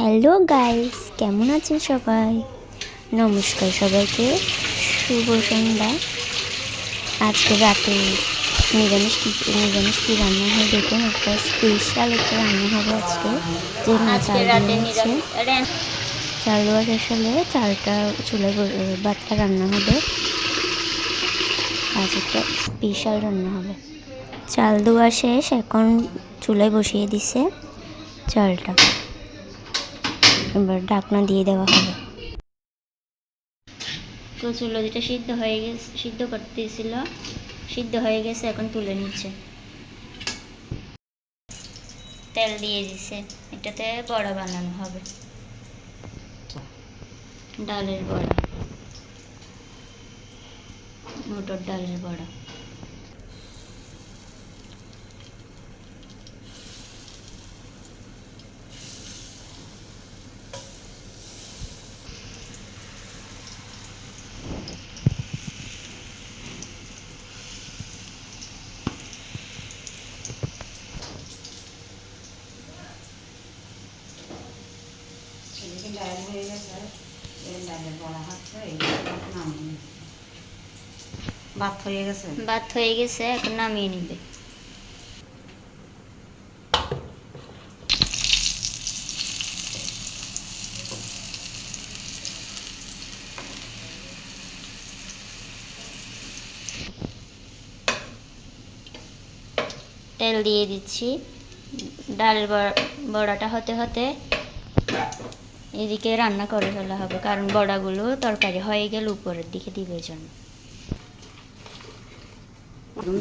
Hello guys কেমন আছেন সবাই? নমস্কার সবাইকে শুভ সন্ধ্যা। আজকে রাতে নিরামিষ কি নিরামিষ কি রান্না হয় দেখুন একটা স্পেশাল একটা রান্না হবে আজকে যে মা চাল দিয়ে নিচ্ছে চাল দেওয়া শেষ হলে চালটা চুলে ভাতটা রান্না হবে। আজ একটা স্পেশাল রান্না হবে। চাল দেওয়া শেষ এখন চুলায় বসিয়ে দিছে চালটা। এবার ঢাকনা দিয়ে দেওয়া হবে। কচুর লতিটা সিদ্ধ হয়ে গেছে, সিদ্ধ করতেছিল, সিদ্ধ হয়ে গেছে, এখন তুলে নিচ্ছে। তেল দিয়ে দিছে, এটাতে বড়া বানানো হবে। ডালের বড়া। মটর ডালের বড়া। ডায়ের হয়ে গেছে এর ডালের বড়া হচ্ছে এই নামিয়ে ভাত হয়ে গেছে ভাত হয়ে গেছে এখন নামিয়ে নিবে। তেল দিয়ে দিচ্ছি। ডালের বড়া- বড়াটা হতে হতে এদিকে রান্না করে ফেলা হবে কারণ বড়াগুলো তরকারি হয়ে গেলে উপরের দিকে দিবে জন্য।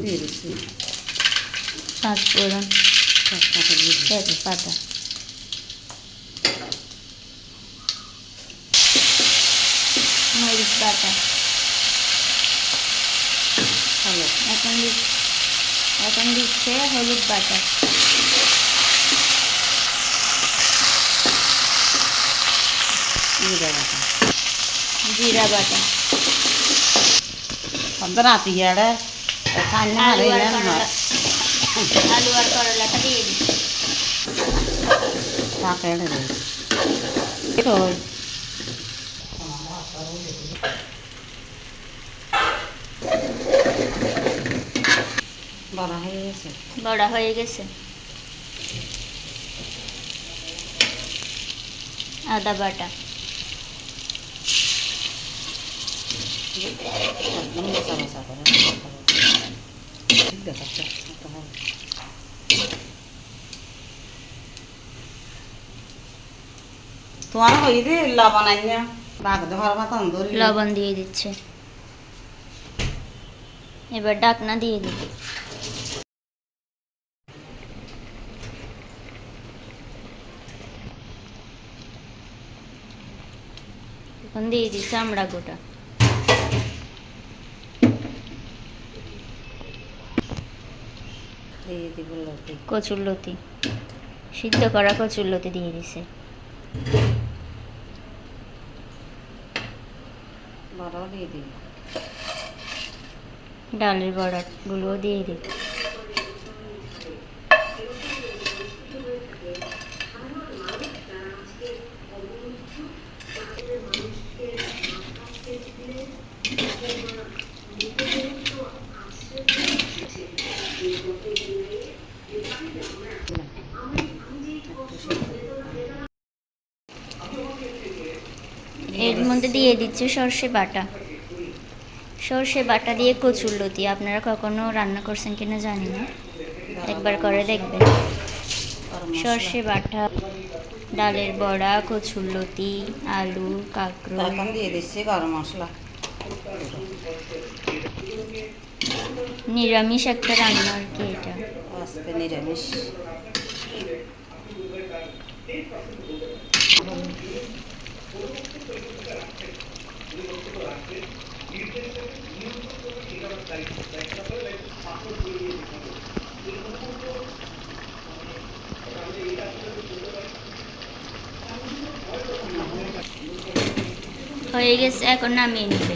দিয়ে দিচ্ছি। পাঁচ ফোড়ন তেজপাতা। মরিচ বাটা এখন দিচ্ছ এখন দিচ্ছে হলুদ বাটা জিরা বাটা জিরা বাটা সব রাতি গিয়ে খান্না আলু আর হারিয়ে করলা আলু আর করলাটা দিয়ে দিচ্ছি তাকে দেবে তো বড় হয়ে গেছে বড়া হয়ে গেছে আদা তোমার লবণ দিয়ে দিচ্ছে। এবার ডাকনা দিয়ে দিবে। দিয়ে দিচ্ছে আমড়া গোটা। দিয়ে দিব লতি। কচুর লতি। সিদ্ধ করা কচুর লতি দিয়ে দিছে। বড় দিয়ে দিব। ডালের বড়াগুলোও দিয়ে দিবে। এর মধ্যে দিয়ে দিচ্ছে সর্ষে বাটা। সর্ষে বাটা দিয়ে কচুর লতি। আপনারা কখনো রান্না করছেন কিনা জানি না। একবার করে দেখবেন। সর্ষে বাটা, ডালের বড়া, কচুর লতি, আলু এখন দিয়ে দিচ্ছি গরম মশলা। নিরামিষ একটা রান্না আর কি এটা। আজকে নিরামিষ। হয়ে গেছে এখন নামিয়ে নেবে।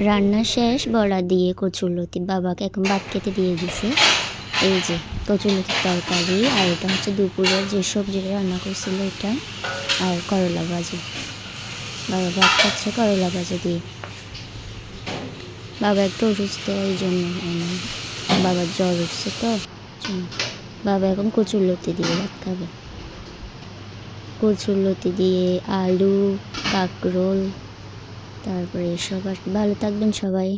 রান্না শেষ, বড়া দিয়ে কচুরলতি, বাবাকে এখন ভাত খেতে দিয়ে দিছে। এই যে, কচুরলতির তরকারি, আর এটা হচ্ছে দুপুরের যে সবজিটা রান্না করছিল এটা, আর করলা ভাজি। বাবা ভাত খাচ্ছে করলা ভাজি দিয়ে। বাবা একটু অসুস্থ, এই জন্য বাবার জ্বর উঠছে তো বাবা এখন কচুরলতি দিয়ে ভাত খাবে। কচুরলতি দিয়ে আলু, কাঁকরোল তারপরে সবার ভালো থাকবেন সবাই।